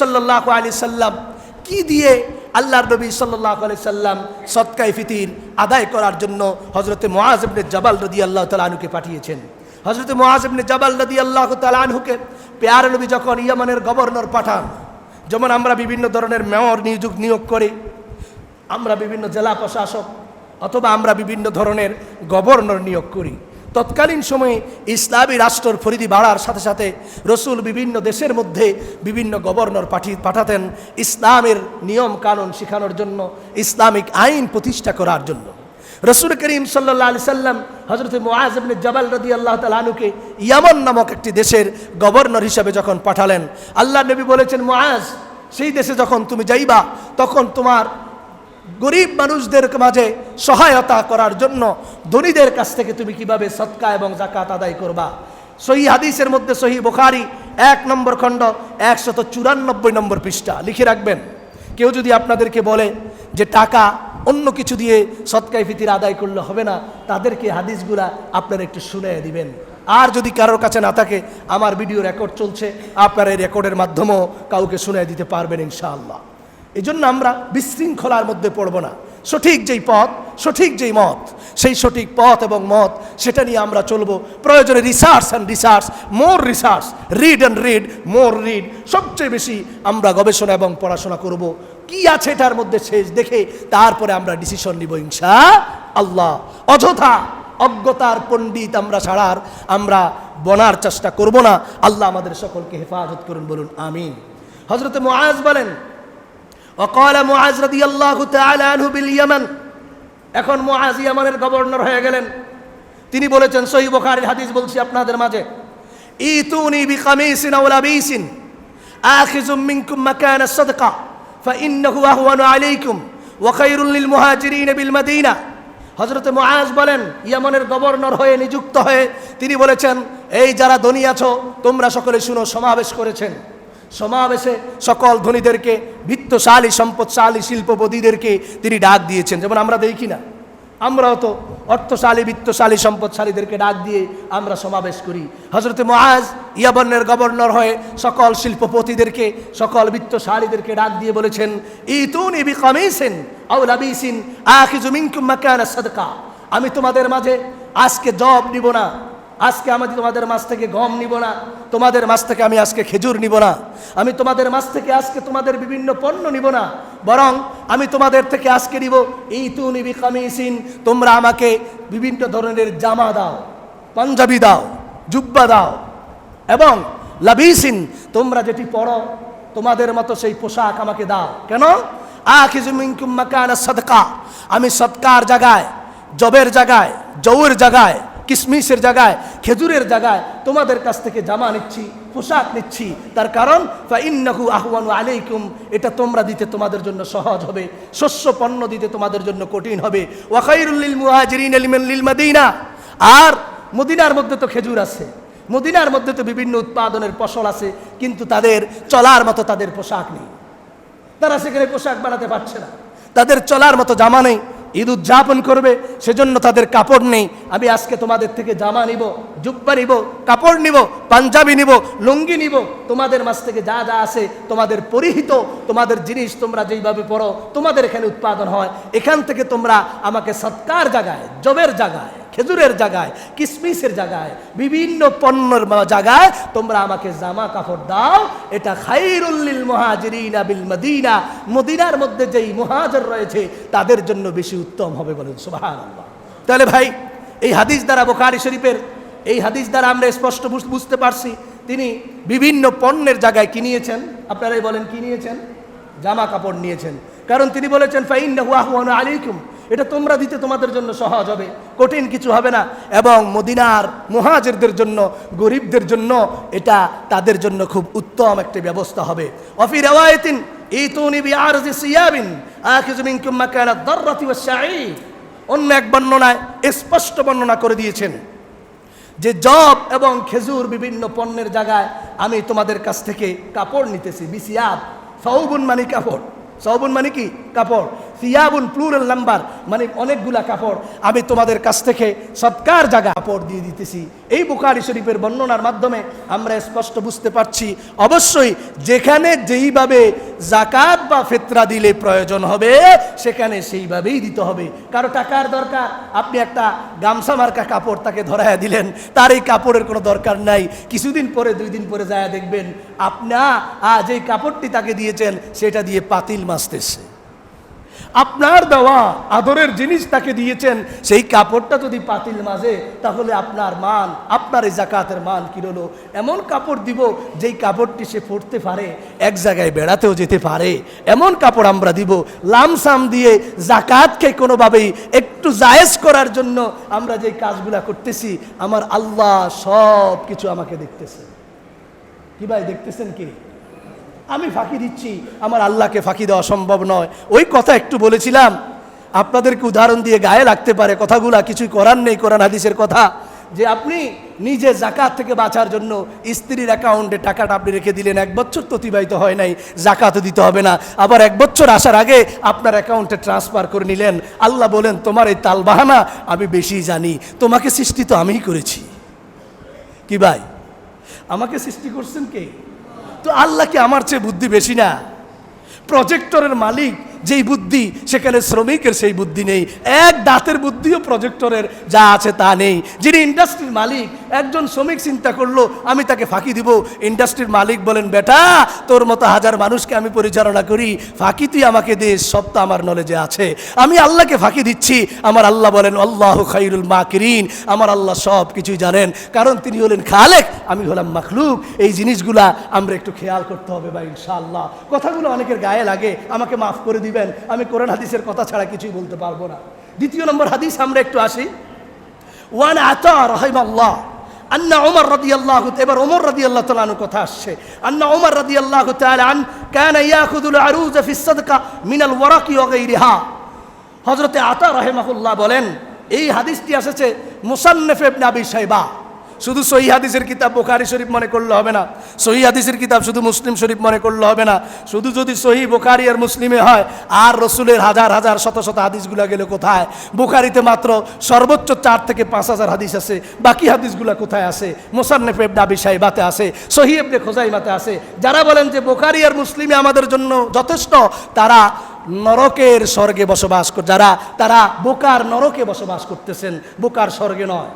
সাল্লাহ আলি সাল্লাম কি দিয়ে আল্লাহর নবী সাল্লাহ আলি সাল্লাম সৎকাই ফিতির আদায় করার জন্য হজরতে মোয়াজ ইবনে জাবাল রদি আল্লাহ তালানুকে পাঠিয়েছেন? হজরতে মোয়াজ ইবনে জাবাল রদি আল্লাহ তালানহুকে পেয়ার নবী যখন ইয়ামানের গভর্নর পাঠান, যেমন আমরা বিভিন্ন ধরনের মেয়র নিয়োগ নিয়োগ করি, আমরা বিভিন্ন জেলা প্রশাসক অথবা আমরা বিভিন্ন ধরনের গভর্নর নিয়োগ করি তৎকালীন সময়ে ইসলামী রাষ্ট্রর ফরিদি বাড়ার সাথে সাথে রসুল বিভিন্ন দেশের মধ্যে বিভিন্ন গভর্নর পাঠি পাঠাতেন ইসলামের নিয়ম কানুন শেখানোর জন্য, ইসলামিক আইন প্রতিষ্ঠা করার জন্য। রসুল করিম সাল্লাহ আলি সাল্লাম হজরত মোয়াজবনে জবাল রদি আল্লাহ তালুকে ইয়ামন নামক একটি দেশের গভর্নর হিসাবে যখন পাঠালেন, আল্লাহ নবী বলেছেন মোয়াজ সেই দেশে যখন তুমি যাইবা, তখন তোমার গরিব মানুষদের মাঝে সহায়তা করার জন্য ধনীদের কাছ থেকে তুমি কীভাবে সৎকা এবং জাকাত আদায় করবা? সহি হাদিসের মধ্যে সহি বোখারি এক নম্বর খণ্ড একশত চুরানব্বই নম্বর পৃষ্ঠা। লিখে রাখবেন। কেউ যদি আপনাদেরকে বলে যে টাকা অন্য কিছু দিয়ে সৎকাই ফিতির আদায় করলে হবে না, তাদেরকে হাদিসগুলা আপনারা একটু শুনে দিবেন। আর যদি কারোর কাছে না থাকে, আমার ভিডিও রেকর্ড চলছে, আপনারা এই রেকর্ডের মাধ্যমেও কাউকে শুনে দিতে পারবেন ইনশাআল্লাহ। এই জন্য আমরা বিশৃঙ্খলার মধ্যে পড়ব না। সঠিক যেই পথ, সঠিক যেই মত, সেই সঠিক পথ এবং মত, সেটা নিয়ে আমরা চলবো। প্রয়োজনে research and research more research read and read more read সবচেয়ে বেশি আমরা গবেষণা এবং পড়াশোনা করব। কি আছে এটার মধ্যে শেষ দেখে তারপরে আমরা ডিসিশন নিব ইনশা আল্লাহ অযথা অজ্ঞতার পণ্ডিত আমরা ছাড়ার আমরা বনার চেষ্টা করব না। আল্লাহ আমাদের সকলকে হেফাজত করুন, বলুন, আমিন। হজরত মোয়াজ বলেন অকল মোয়াজ রদি আল্লাহ বিল ইয়ামান এখন মোয়াজ ইয়ামানের গভর্নর হয়ে গেলেন। তিনি বলেছেন, সহি বখারির হাদিস বলছি আপনাদের মাঝে। ইতুনি বি কামিসিন আউলা বিসিন আখিজুম মিনকুম মাকানা সাদকা, ফাইন্নাহু আহওয়ানু আলাইকুম, ওয়া খায়রুল লিল মুহাজিরিন বিল মাদিনা। হজরত মোয়াজ বলেন, ইয়ামনের গভর্নর হয়ে নিযুক্ত হয়ে তিনি বলেছেন, এই যারা ধনী আছো, তোমরা সকলে শুনো, সমাবেশ করেছেন। সমাবেশে সকল ধনীদেরকে বিত্তশালী সম্পদশালী শিল্পপতিদেরকে তিনি ডাক দিয়েছেন। যেমন আমরা দেখি না, আমরাও তো অর্থশালী, বিত্তশালী, সম্পদশালীদেরকে ডাক দিয়ে আমরা সমাবেশ করি। হজরত মহাজ ইয়াবন্নের গভর্নর হয়ে সকল শিল্পপতিদেরকে, সকল বিত্তশালীদেরকে ডাক দিয়ে বলেছেন, ইতুন ইবি কামিসিন আউ লাবিসিন আখিজু মিনকুম মাকানা সাদকা। আমি তোমাদের মাঝে আজকে জব নিব না। আজকে আমি তোমাদের মাছ থেকে গম নিব না, তোমাদের মাছ থেকে আমি আজকে খেজুর নিব না, আমি তোমাদের মাছ থেকে আজকে তোমাদের বিভিন্ন পণ্য নিব না, বরং আমি তোমাদের থেকে আজকে নিব এই তু নিবি কামিসিন তোমরা আমাকে বিভিন্ন ধরনের জামা দাও, পাঞ্জাবি দাও, জুব্বা দাও, এবং লাবিসিন, তোমরা যেটি পড়ো, তোমাদের মতো সেই পোশাক আমাকে দাও। কেন? আমি সৎকার জায়গায় জবের জায়গায় জৌর জায়গায় কিসমিসের জায়গায়, খেজুরের জায়গায় তোমাদের কাছ থেকে জামা নিচ্ছি, পোশাক নিচ্ছি। তার কারণ ইন্নাহু আহওয়ানু আলাইকুম, এটা তোমরা দিতে তোমাদের জন্য সহজ হবে, শস্য পণ্য দিতে তোমাদের জন্য কঠিন হবে। ওয়াখাইরুল্লিল মুহাজিরিন লিল মাদিনা। আর মদিনার মধ্যে তো খেজুর আছে, মদিনার মধ্যে তো বিভিন্ন উৎপাদনের ফসল আছে, কিন্তু তাদের চলার মতো তাদের পোশাক নেই। তারা সেখানে পোশাক বানাতে পারছে না। তাদের চলার মতো জামা নেই। ঈদ উদযাপন করবে, সেজন্য তাদের কাপড় নেই। আমি আজকে তোমাদের থেকে জামা নিব, জুব্বা নিব, কাপড় নিব, পাঞ্জাবি নিব, লুঙ্গি নিব। তোমাদের মাছ থেকে যা যা আছে, তোমাদের পরিহিত, তোমাদের জিনিস তোমরা যেইভাবে পড়ো, তোমাদের এখানে উৎপাদন হয়। এখান থেকে তোমরা আমাকে সৎকার জাগায়, জবের জায়গায় খেজুরের জায়গায়, কিসমিসের জায়গায়, বিভিন্ন পণ্যের জায়গায় তোমরা আমাকে জামা কাপড় দাও। এটা খাইরুল্লিল মহাজিরিনা বিল মদিনা। মদিনার মধ্যে যেই মহাজর রয়েছে, তাদের জন্য বেশি উত্তম হবে বলেন, সুবহানাল্লাহ। তাহলে ভাই, এই হাদিস দ্বারা বোখারি শরীফের, এই হাদিস দ্বারা আমরা স্পষ্ট বুঝতে পারছি, তিনি বিভিন্ন পণ্যের জায়গায় কি নিয়েছেন? আপনারাই বলেন, কি নিয়েছেন? জামা কাপড় নিয়েছেন। কারণ তিনি বলেছেন আহওয়ানু আলাইকুম। এটা তোমরা দিতে তোমাদের জন্য সহজ হবে, কঠিন কিছু হবে না। এবং মদিনার মুহাজিরদের জন্য, গরিবদের জন্য এটা তাদের জন্য খুব উত্তম একটা ব্যবস্থা হবে। অফি রেওয়ায়তিন, ইতুনি সিয়াবিন মাকানা দাররাতি ওয়াশ-শাঈর অন্য এক বর্ণনায় স্পষ্ট বর্ণনা করে দিয়েছেন যে, জব এবং খেজুর বিভিন্ন পণ্যের জায়গায় আমি তোমাদের কাছ থেকে কাপড় নিতেছি, বিসিয়াব সৌবুন মানে কাপড়। সৌবুন মানে কি? কাপড়। সিয়াবুন প্লুরাল নাম্বার মানে অনেকগুলা কাপড়। আমি তোমাদের কাছ থেকে সৎকার জায়গা কাপড় দিয়ে দিতেছি। এই বুখারি শরীফের বর্ণনার মাধ্যমে আমরা স্পষ্ট বুঝতে পারছি, অবশ্যই যেখানে যেইভাবে জাকাত বা ফেতরা দিলে প্রয়োজন হবে, সেখানে সেইভাবেই দিতে হবে। কারও টাকার দরকার, আপনি একটা গামছা মার্কা কাপড় তাকে ধরায়া দিলেন, তার এই কাপড়ের কোনো দরকার নাই। কিছুদিন পরে, দুই দিন পরে যায় দেখবেন, আপনা আজ এই কাপড়টি তাকে দিয়েছেন, সেটা দিয়ে পাতিল মাসতেছে আপনার দেওয়া আদরের জিনিস তাকে দিয়েছেন, সেই কাপড়টা যদি পাতিল মাঝে, তাহলে আপনার মান, আপনার এই জাকাতের মান কি হলো এমন কাপড় দিব যেই কাপড়টি সে পরতে পারে, এক জায়গায় বেড়াতেও যেতে পারে। এমন কাপড় আমরা দিব, লামসাম দিয়ে জাকাতকে কোনোভাবেই একটু জায়েজ করার জন্য আমরা যেই কাজগুলা করতেছি, আমার আল্লাহ সব কিছু আমাকে দেখতেছে। কি ভাই, দেখতেছেন কি? আমি ফাঁকি দিচ্ছি। আমার আল্লাহকে ফাঁকি দেওয়া সম্ভব নয়। ওই কথা একটু বলেছিলাম। আপনাদেরকে উদাহরণ দিয়ে গায়ে লাগতে পারে। কথাগুলা কিছুই করার নেই কোরআন হাদিসের কথা। যে আপনি নিজে জাকাত থেকে বাঁচার জন্য স্ত্রীর অ্যাকাউন্টে টাকাটা আপনি রেখে দিলেন। এক বছর তো অতিবাহিত হয় নাই। জাকাত দিতে হবে না। আবার এক বছর আসার আগে আপনার অ্যাকাউন্টে ট্রান্সফার করে নিলেন। আল্লাহ বলেন, তোমার এই তালবাহানা আমি বেশি জানি। তোমাকে সৃষ্টি তো আমিই করেছি। কি ভাই? আমাকে সৃষ্টি করছেন কে? তো আল্লাহ কি আমার চেয়ে বুদ্ধি বেশি না। প্রজেক্টরের মালিক যেই বুদ্ধি, সেখানে শ্রমিকের সেই বুদ্ধি নেই। এক দাঁতের বুদ্ধিও প্রজেক্টরের যা আছে তা নেই। যিনি ইন্ডাস্ট্রির মালিক, একজন শ্রমিক চিন্তা করল, আমি তাকে ফাঁকি দিব। ইন্ডাস্ট্রির মালিক বলেন, বেটা, তোর মতো হাজার মানুষকে আমি পরিচালনা করি। ফাঁকি তুই আমাকে দে, সব তো আমার নলেজে আছে। আমি আল্লাহকে ফাঁকি দিচ্ছি। আমার আল্লাহ বলেন, আল্লাহ খাইরুল মাকিরিন। আমার আল্লাহ সব কিছুই জানেন। কারণ তিনি হলেন খালেক, আমি হলাম মাখলুক। এই জিনিসগুলা আমরা একটু খেয়াল করতে হবে বা ইনশাআল্লাহ। কথাগুলো অনেকের গায়ে লাগে, আমাকে মাফ করে দিবেন, আমি কোরআন হাদিসের কথা ছাড়া কিছুই বলতে পারব না। দ্বিতীয় নম্বর হাদিস, আমরা একটু আসি। ওয়ান আতা রহিমাল্লাহ, আন্না ওমর রাদি আল্লাহ এবার ওমর রাদি আল্লাহ তালানোর কথা আসছে। আন্না ওমর রাদি আল্লাহ আন কেন ইয়াকুদুল আরুজ ফি সাদকা মিনাল ওয়ারাকি ওয়াগাইরিহা হজরতে আতা রহেমাহুল্লাহ বলেন, এই হাদিসটি এসেছে মুসান্নেফ আবি সাইবা শুধু সহি হাদিসের কিতাব বোখারি শরীফ মনে করলে হবে না। সহি হাদিসের কিতাব শুধু মুসলিম শরীফ মনে করলে হবে না। শুধু যদি সহি বোখারি আর মুসলিমে হয়, আর রসুলের হাজার হাজার, শত শত হাদিসগুলো গেলে কোথায়? বোখারিতে মাত্র সর্বোচ্চ চার থেকে পাঁচ হাজার হাদিস আছে। বাকি হাদিসগুলো কোথায় আছে? মোসান্নেফ আবি সাইবাতে আছে, সহি এবনে খোজাইমাতে আছে। যারা বলেন যে বোখারি আর মুসলিমে আমাদের জন্য যথেষ্ট, তারা নরকের স্বর্গে বসবাস যারা, তারা বোকার নরকে বসবাস করতেছেন। বোকার স্বর্গে নয়।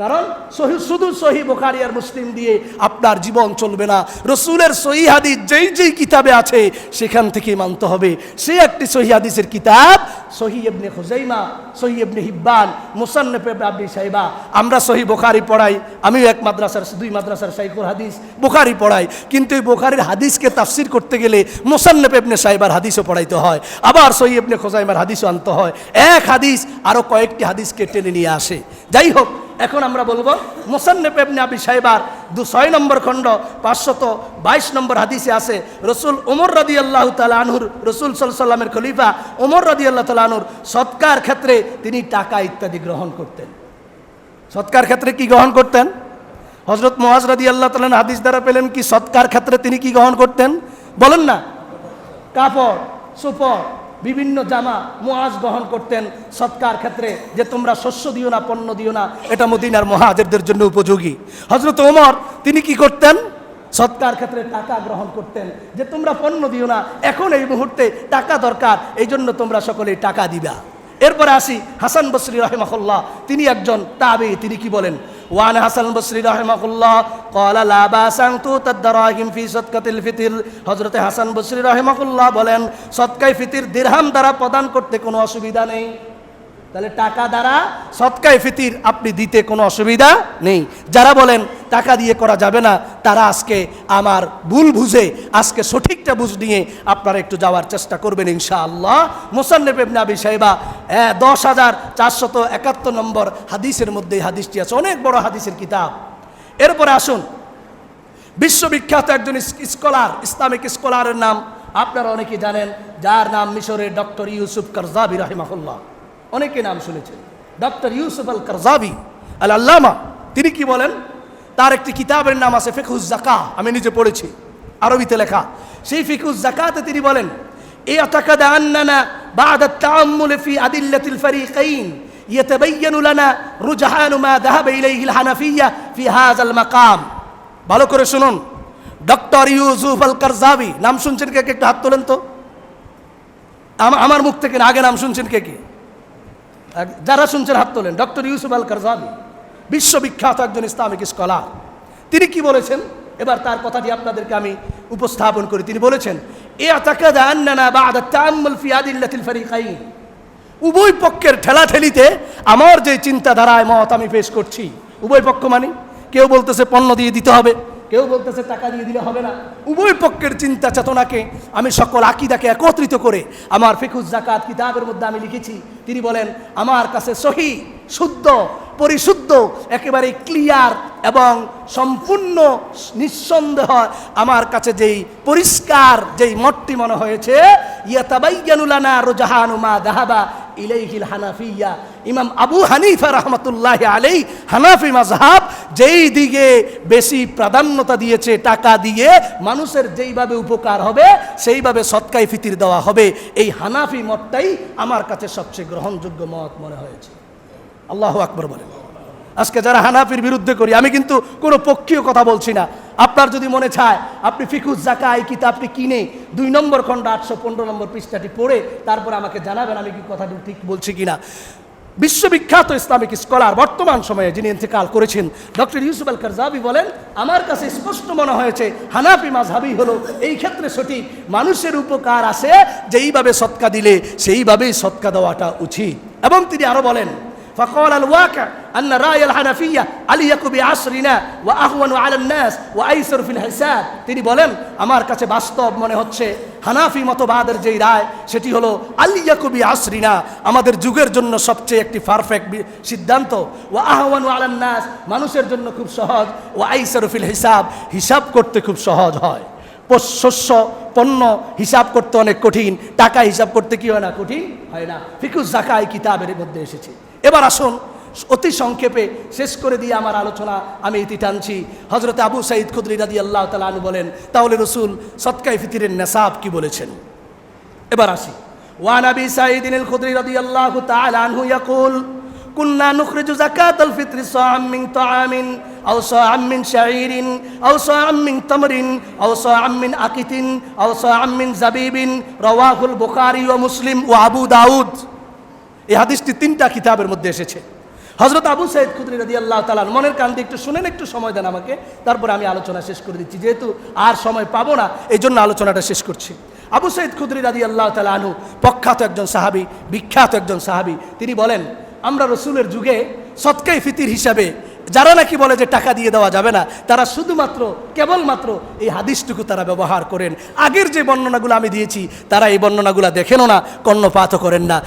কারণ সহি শুধু সহি বোখারি আর মুসলিম দিয়ে আপনার জীবন চলবে না। রসুলের সহি হাদিস যেই যেই কিতাবে আছে, সেখান থেকে মানতে হবে। সে একটি সহি হাদিসের কিতাব, সহি এবনে খুজাইমা, সহি এবনে হিব্বান, মুসান্নফ আবনি সাহেবা আমরা সহি বোখারি পড়াই, আমিও এক মাদ্রাসার, দুই মাদ্রাসার সাইকুল হাদিস বোখারি পড়াই। কিন্তু এই বোখারির হাদিসকে তাফসির করতে গেলে মোসান্নফ এবনে সাহেবার হাদিসও পড়াইতে হয়। আবার সহি এবনে খোজাইমার হাদিসও আনতে হয়। এক হাদিস আরও কয়েকটি হাদিসকে টেনে নিয়ে আসে। যাই হোক এখন আমরা বলব, মোসান্নেফ এবনে আবি সাহেবার দু ছয় নম্বর খণ্ড, পাঁচশত বাইশ নম্বর হাদিসে আছে, রসুল ওমর রাদি আল্লাহ তালা আনহুর, রসুল সাল্লামের খলিফা ওমর রাদি আল্লাহ তালা আনহুর সৎকার ক্ষেত্রে তিনি টাকা ইত্যাদি গ্রহণ করতেন। সৎকার ক্ষেত্রে কি গ্রহণ করতেন? হজরত মোয়াজ রাদি আল্লাহ তালান হাদিস দ্বারা পেলেন কি সৎকার ক্ষেত্রে তিনি কি গ্রহণ করতেন? বলেন না। কাপড়, সুপর বিভিন্ন জামা মোয়াজ গ্রহণ করতেন সৎকার ক্ষেত্রে, যে তোমরা শস্য দিও না, পণ্য দিও না, এটা মদিনার মহাজেরদের জন্য উপযোগী। হজরত ওমর, তিনি কি করতেন? সৎকার ক্ষেত্রে টাকা গ্রহণ করতেন, যে তোমরা পণ্য দিও না, এখন এই মুহূর্তে টাকা দরকার এই জন্য তোমরা সকলেই টাকা দিবা। এরপরে আসি হাসান বসরি রহেমাহুল্লাহ। তিনি একজন তাবি, তিনি কি বলেন? ওয়ান হাসান বসরি রহেমাহুল্লাহ কলা লা বাসান তু তদ্দারাহিম ফি সদকাতিল ফিতির। হযরতে হাসান বসরি রহেমাহুল্লাহ বলেন সদকাই ফিতির দিরহাম দ্বারা প্রদান করতে কোনো অসুবিধা নেই। তাহলে টাকা দ্বারা সৎকায় ফিতির আপনি দিতে কোনো অসুবিধা নেই। যারা বলেন, টাকা দিয়ে করা যাবে না, তারা আজকে আমার ভুল বুঝে, আজকে সঠিকটা বুঝ নিয়ে আপনারা একটু যাওয়ার চেষ্টা করবেন ইনশাআল্লাহ। মোসান্নেব ইবনে আবি দশ হাজার চারশত একাত্তর নম্বর হাদিসের মধ্যে হাদিসটি আছে, অনেক বড় হাদিসের কিতাব। এরপরে আসুন, বিশ্ববিখ্যাত একজন স্কলার ইসলামিক স্কলারের নাম, আপনারা অনেকে জানেন, যার নাম মিশরের ডক্টর ইউসুফ করজাবি, রাহিমাহুল্লাহ। অনেকে নাম শুনেছেন ডক্টর ইউসুফ আল করজাবি আল আল্লামা তিনি কি বলেন তার একটি কিতাবের নাম আছে ফিকুজ জাকা আমি নিজে পড়েছি আরবিতে লেখা সেই ফিকুজ জাকাতে তিনি বলেন এ আতাকাদা আন্নানা بعد التأمل في أدلة الفريقين يتبين لنا رجحان ما ذهب إليه الحنفية في هذا المقام ভালো করে শুনুন ডক্টর ইউসুফ আল কারজাবি নাম শুনছেন কে কে একটু হাত তোলেন তো আমা- আমার মুখ থেকে না, আগে নাম শুনছেন কে কে এক- যারা শুনছেন হাত তোলেন, ডক্টর ইউসুফ আল কারজাবি বিশ্ববিখ্যাত একজন ইসলামিক স্কলার। তিনি কি বলেছেন? এবার তার কথাটি আপনাদেরকে আমি উপস্থাপন করি। তিনি বলেছেন এ উভয় পক্ষের ঠেলাঠেলিতে আমার যে চিন্তাধারায় মত আমি পেশ করছি। উভয় পক্ষ মানে? কেউ বলতেছে পণ্য দিয়ে দিতে হবে। কেউ বলতেছে, টাকা দিয়ে দিলে হবে না। উভয় পক্ষের চিন্তা চেতনাকে আমি সকল আকিদাকে একত্রিত করে আমার ফিকুজ জাকাত কিতাবের মধ্যে আমি লিখেছি। তিনি বলেন, আমার কাছে সহি, শুদ্ধ, পরিশুদ্ধ একেবারে ক্লিয়ার এবং সম্পূর্ণ নিঃসন্দেহ আমার কাছে যেই পরিষ্কার, যেই মতটি মনে হয়েছে ইয়াতাবাইয়ানুলানা রোজাহানু মা দাহাবা ইলাইহিল হানাফিয়া। ইমাম আবু হানিফা রহমতুল্লাহ আলাই হানাফি মাজহাব যেই দিকে বেশি প্রাধান্যতা দিয়েছে টাকা দিয়ে, মানুষের যেইভাবে উপকার হবে, সেইভাবে সৎকাই ফিতির দেওয়া হবে। এই হানাফি মতটাই আমার কাছে সবচেয়ে গ্রহণযোগ্য মত মনে হয়েছে। আল্লাহ আকবর বলেন। আজকে যারা হানাফির বিরুদ্ধে করি, আমি কিন্তু কোনো পক্ষীয় কথা বলছি না। আপনার যদি মনে চায়, আপনি ফিকুজ জাকা এই কিতাবটি কিনে দুই নম্বর খণ্ড, আটশো পনেরো নম্বর পৃষ্ঠাটি পড়ে তারপর আমাকে জানাবেন আমি কি কথাটি ঠিক বলছি কিনা। বিশ্ববিখ্যাত ইসলামিক স্কলার বর্তমান সময়ে যিনি ইন্তেকাল করেছেন, ডক্টর ইউসুফ আল কারজাবি বলেন, আমার কাছে স্পষ্ট মনে হয়েছে, হানাফি মাঝহাবি হলো এই ক্ষেত্রে সঠিক। মানুষের উপকার আছে, যেইভাবে সৎকা দিলে সেইভাবেই সৎকা দেওয়াটা উচিত। এবং তিনি আরও বলেন فقال الواقع أن رأي الحنفية أليق بعصرنا وأهون على الناس وأيسر في الحساب তিনি বলেন আমার কাছে বাস্তব মনে হচ্ছে হানাফি মতবাদের যেই রায় সেটি হলো আলিয়াকুবি আসরিনা আমাদের যুগের জন্য সবচেয়ে একটি পারফেক্ট সিদ্ধান্ত ও আহওয়ানু আলান নাস মানুষের জন্য খুব সহজ ও আইসারফিল হিসাব হিসাব করতে খুব সহজ হয় পোষ- শস্য পণ্য হিসাব করতে অনেক কঠিন টাকা হিসাব করতে কি হয় না কঠিন হয় না ফিকুজ জাকা এই কিতাবের মধ্যে এসেছে এবার আসুন অতি সংক্ষেপে শেষ করে দিয়ে আমার আলোচনা আমি ইতি টানছি হজরত আবু সাইদ খুদরি রাদি আল্লাহ তালু বলেন তাহলে রসুল সৎকাই ফিতিরের নেশাব কি বলেছেন এবার আসি ওয়ান আবি সাইদিন আল খুদরি রাদিয়াল্লাহু তাআলা আনহু ইয়াকুল كنا نخرج زكاة الفطر صاعا من طعام أو صاعا من شعير أو صاعا من تمر أو صاعا من أكت أو صاعا من زبيب رواه البخاري ومسلم وأبو داود এই হাদিসটি তিনটা কিতাবের মধ্যে এসেছে। হজরত আবু সাইদ খুদরি রাদি আল্লাহ তালান মনের কান দিয়ে একটু শুনেন, একটু সময় দেন আমাকে। তারপরে আমি আলোচনা শেষ করে দিচ্ছি। যেহেতু আর সময় পাবো না এই জন্য আলোচনাটা শেষ করছি। আবু সাইদ খুদরি রাদি আল্লাহ তালা আনহু প্রখ্যাত একজন সাহাবি, বিখ্যাত একজন সাহাবি। তিনি বলেন, আমরা রসুলের যুগে সৎকাই ফিতির হিসাবে, যারা নাকি বলে যে টাকা দিয়ে দেওয়া যাবে না, তারা শুধুমাত্র, কেবলমাত্র এই হাদিসটুকু তারা ব্যবহার করেন। আগের যে বর্ণনাগুলো আমি দিয়েছি, তারা এই বর্ণনাগুলো দেখেনও না, কর্ণপাতও করেন না।